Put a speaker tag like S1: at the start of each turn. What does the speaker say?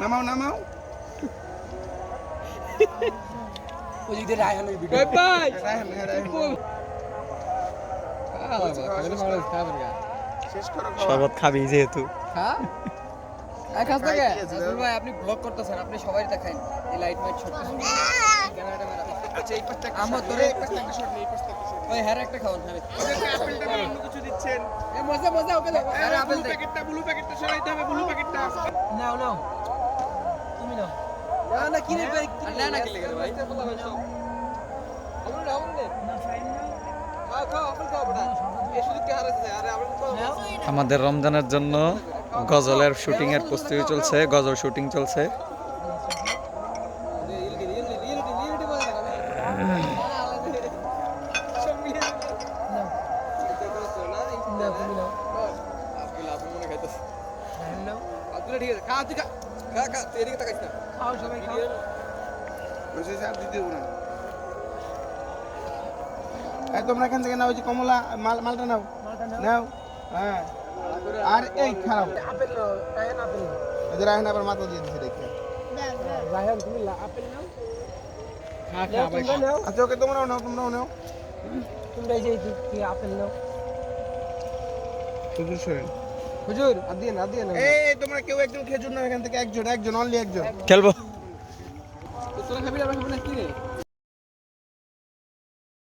S1: নামাও নামাও।
S2: ওই দিকে রায়হান ওই ভিডিও ভাই।
S1: রায়হান রায়হান। শেষ করো খাওয়া।
S3: শরবত খাবি যেহেতু
S2: হ্যাঁ আপনি ব্লগ করতেছেন আপনি সবাই দেখাই এই লাইট মাইট শট
S1: আচ্ছা, এই পাশটা
S2: আমার ধরে-
S1: এই পাশটা একটা shot নিন, এই পাশটা।
S2: ওই হ্যাঁ একটা খাওয়ান হ্যাঁ
S1: আপেলটা না অন্য কিছু দিচ্ছেন।
S2: এ মজা মজা ওকে দাও আরে আপেল
S1: প্যাকেটটা, ব্লু প্যাকেটটা সরাইতে হবে, ব্লু প্যাকেটটা।
S2: নাও নাও তুমি নাও না না কিনে ভাই না না কিনে ভাই আমরা নাও না খাও খাও আপেল খাও বড়া
S3: আমাদের রমজানের জন্য গজলের শুটিং এর প্রস্তুতি চলছে গজল শুটিং চলছে।
S1: দেবো না। তোমরা এখান থেকে নাও যে কমলা মাল মালটা নাও। নাও। হ্যাঁ। আর এই খারাপ। রায়হান আবার মাথা দিয়ে দিছে দেখে। আচ্ছা ওকে তোমরাও নাও তোমরাও নাও। হুজুর শোনেন।
S2: হুজুর আদিয়েন আদিয়েন
S1: এই তোমরা কেউ একজন খেজুর নাও এখান থেকে একজন একজন অনলি একজন।
S3: খেলব।
S2: তোরা খাবি আমরা খাব না কি রে?